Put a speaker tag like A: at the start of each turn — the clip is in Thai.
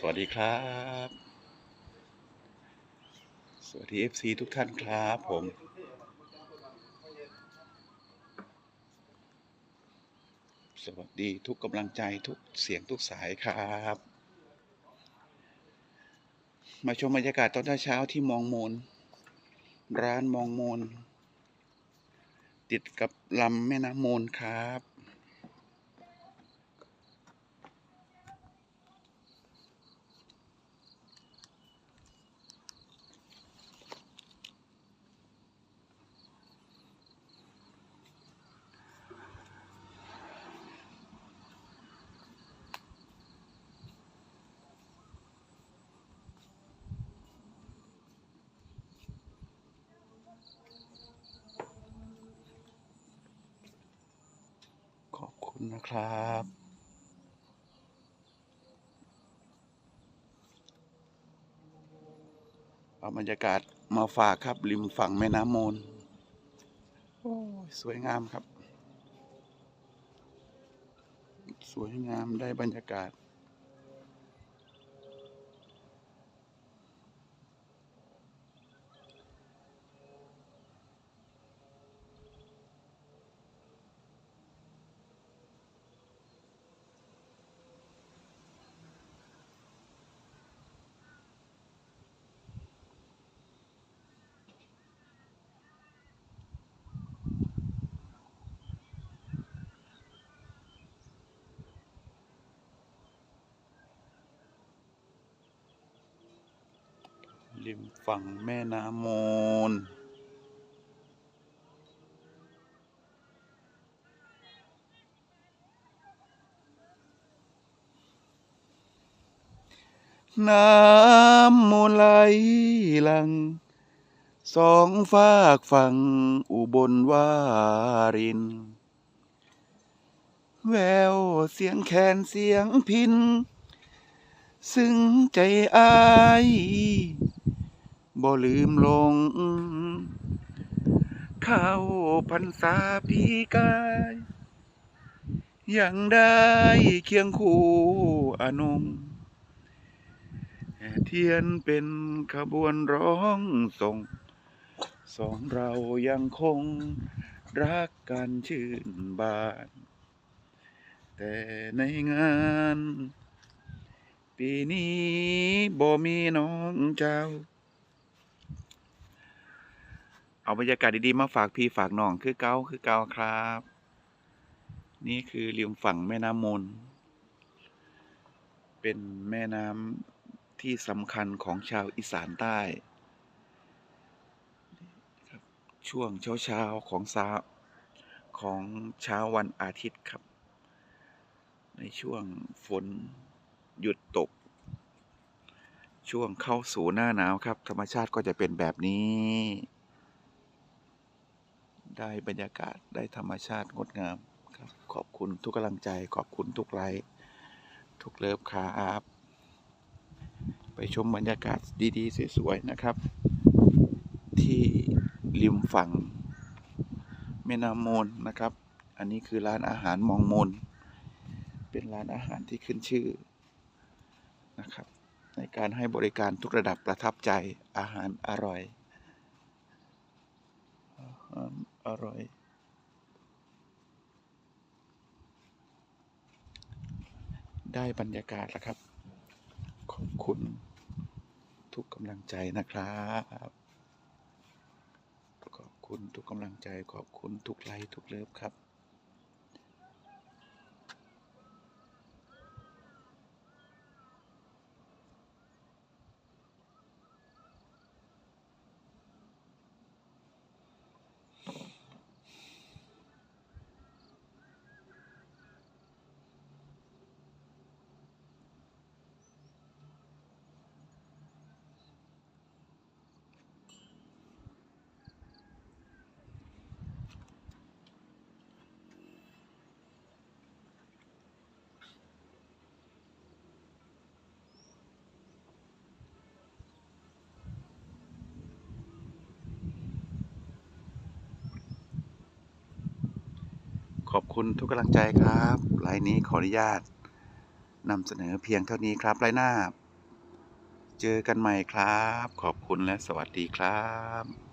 A: สวัสดีครับ สวัสดี FC ทุกท่านครับผม สวัสดีทุกกำลังใจทุกเสียงทุกสายครับ มาชมบรรยากาศตอนเช้าที่มองมูลร้านมองมูลติดกับลำแม่น้ำมูลครับ คุณนะครับเอาบรรยากาศมาฝากครับ ริมฝั่งแม่น้ำมูลโอ้สวยงามครับ สวยงามได้บรรยากาศ ริมฝั่งแม่น้ำมูล น้ำมูลไหลหลัง สองฝากฝั่งอุบลวาริน แววเสียงแคนเสียงพิน ซึ่งใจอาย บ่ลืมลง เข้าพรรษาปีกายยังได้เคียงคู่อนงเทียนเป็นขบวนร้องส่ง สองเรายังคงรักกันชื่นบาน แต่ในงาน ปีนี้บ่มีน้องเจ้า เอาบรรยากาศดีๆมาฝากพี่ฝากน้องคือเก้าคือเก้าครับ นี่คือริมฝั่งแม่น้ำมูล เป็นแม่น้ำที่สำคัญของชาวอีสานใต้ช่วงเช้าๆของเช้าของเช้าวันอาทิตย์ครับ ในช่วงฝนหยุดตก ช่วงเข้าสู่หน้าหนาวครับ ธรรมชาติก็จะเป็นแบบนี้ ได้บรรยากาศได้ธรรมชาติงดงามครับขอบคุณทุกกำลังใจ ขอบคุณทุกไลค์ทุกเลิฟคารับไปชมบรรยากาศดีๆ สวยๆนะครับ ที่ริมฝั่งแม่น้ำมูลนะครับ อันนี้คือร้านอาหารมองมูลเป็นร้านอาหารที่ขึ้นชื่อนะครับ ในการให้บริการทุกระดับประทับใจอาหารอร่อย อาหาร อร่อยได้บรรยากาศแล้วครับ ขอบคุณทุกกำลังใจนะครับ ขอบคุณทุกกำลังใจ ขอบคุณทุกไลค์ทุกเลิฟครับ อบคุณทุกกำลังใจครับไลน์นี้ขออนุญาตนำเสนอเพียงเท่านี้ครับไลน์หน้า เจอกันใหม่ครับ ขอบคุณและสวัสดีครับ